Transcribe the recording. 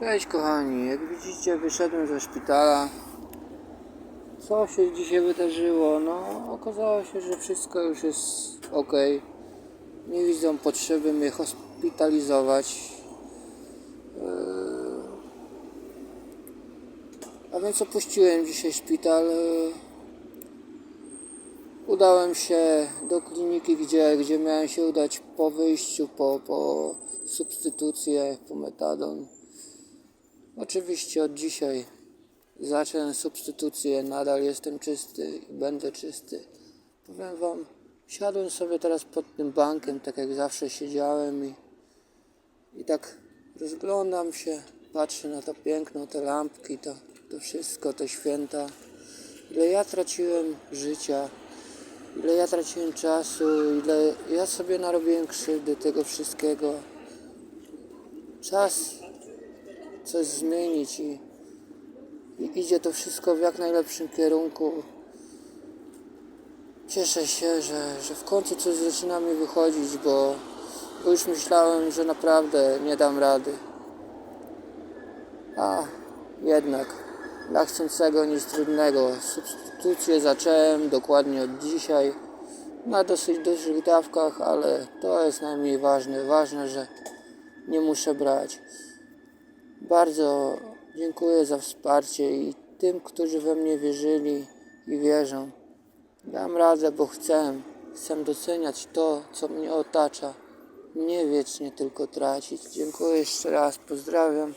Cześć kochani, jak widzicie wyszedłem ze szpitala. Co się dzisiaj wydarzyło? No okazało się, że wszystko już jest ok. Nie widzą potrzeby mnie hospitalizować. Eee, A więc opuściłem dzisiaj szpital. Eee, Udałem się do kliniki, gdzie, gdzie miałem się udać po wyjściu, po, po substytucję, po metadon. Oczywiście od dzisiaj zacznę substytucję, nadal jestem czysty i będę czysty. Powiem Wam, siadłem sobie teraz pod tym bankiem, tak jak zawsze siedziałem i, i tak rozglądam się, patrzę na to piękno, te lampki, to, to wszystko, te święta. Ile ja traciłem życia, ile ja traciłem czasu, ile ja sobie narobiłem krzywdy tego wszystkiego. Czas coś zmienić i, i idzie to wszystko w jak najlepszym kierunku. Cieszę się, że, że w końcu coś zaczyna mi wychodzić, bo, już myślałem, że naprawdę nie dam rady. A jednak dla chcącego nic trudnego. Substytucję zacząłem dokładnie od dzisiaj na dosyć dużych dawkach, ale to jest najmniej ważne. Ważne, że nie muszę brać. Bardzo dziękuję za wsparcie i tym, którzy we mnie wierzyli i wierzą. Dam radę, bo chcę. Chcę doceniać to, co mnie otacza. Nie wiecznie tylko tracić. Dziękuję jeszcze raz. Pozdrawiam.